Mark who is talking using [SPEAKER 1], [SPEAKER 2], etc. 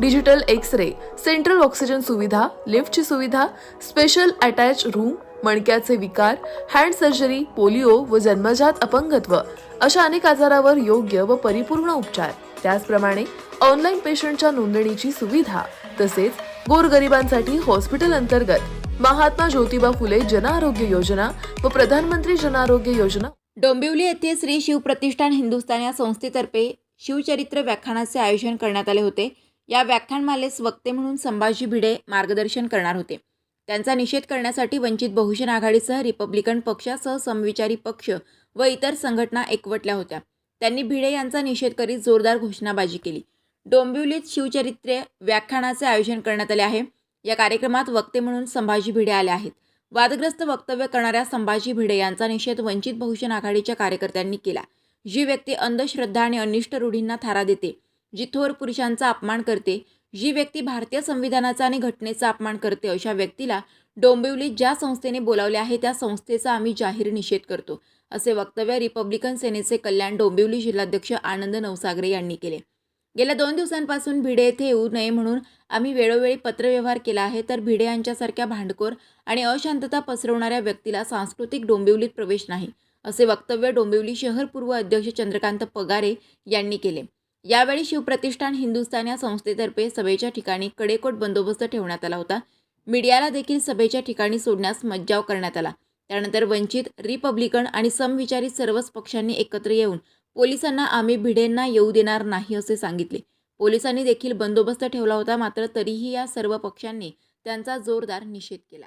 [SPEAKER 1] digital X ray central oxygen सुविधा लिफ्टची सुविधा स्पेशल अटॅच रूम मणक्याचे विकार हँड सर्जरी पोलिओ व जन्मजात अपंगत्व अशा अनेक आजारावर योग्य व परिपूर्ण उपचार. त्याचप्रमाणे ऑनलाईन पेशंटच्या नोंदणीची सुविधा तसेच गोरगरिबांसाठी हॉस्पिटल अंतर्गत महात्मा ज्योतिबा फुले जनआरोग्य योजना व प्रधानमंत्री जनआरोग्य योजना.
[SPEAKER 2] डोंबिवली येथे श्री शिवप्रतिष्ठान हिंदुस्थान या संस्थेतर्फे शिवचरित्र व्याख्यानाचे आयोजन करण्यात आले होते. या व्याख्यानमालेस वक्ते म्हणून संभाजी भिडे मार्गदर्शन करणार होते. त्यांचा निषेध करण्यासाठी वंचित बहुजन आघाडीसह रिपब्लिकन पक्षासह समविचारी पक्ष व इतर संघटना एकवटल्या होत्या. त्यांनी भिडे यांचा निषेध करीत जोरदार घोषणाबाजी केली. डोंबिवलीत शिवचरित्र व्याख्यानाचे आयोजन करण्यात आले आहे. या कार्यक्रमात वक्ते म्हणून संभाजी भिडे आले आहेत. वादग्रस्त वक्तव्य करणाऱ्या संभाजी भिडे यांचा निषेध वंचित बहुजन आघाडीच्या कार्यकर्त्यांनी केला जी व्यक्ती अंधश्रद्धा आणि अनिष्ट रूढींना थारा देते. जी थोर पुरुषांचा अपमान करते जी व्यक्ती भारतीय संविधानाचा आणि घटनेचा अपमान करते अशा व्यक्तीला डोंबिवलीत ज्या संस्थेने बोलावले आहे त्या संस्थेचा आम्ही जाहीर निषेध करतो असे वक्तव्य रिपब्लिकन सेनेचे कल्याण डोंबिवली जिल्हाध्यक्ष आनंद नवसागरे यांनी केले. गेल्या दोन दिवसांपासून भिडे येथे येऊ नये म्हणून आम्ही वेळोवेळी पत्रव्यवहार केला आहे तर भिडे यांच्यासारख्या भांडखोर आणि अशांतता पसरवणाऱ्या व्यक्तीला सांस्कृतिक डोंबिवलीत प्रवेश नाही असे वक्तव्य डोंबिवली शहर पूर्व अध्यक्ष चंद्रकांत पगारे यांनी केले. यावेळी शिवप्रतिष्ठान हिंदुस्थान या संस्थेतर्फे सभेच्या ठिकाणी कडेकोट बंदोबस्त ठेवण्यात आला होता. मीडियाला देखील सभेच्या ठिकाणी सोडण्यास मज्जाव करण्यात आला. त्यानंतर वंचित रिपब्लिकन आणि समविचारी सर्वच पक्षांनी एकत्र येऊन पोलिसांना आम्ही भिडेंना येऊ देणार नाही असे सांगितले. पोलिसांनी देखील बंदोबस्त ठेवला होता मात्र तरीही या सर्व पक्षांनी त्यांचा जोरदार निषेध केला.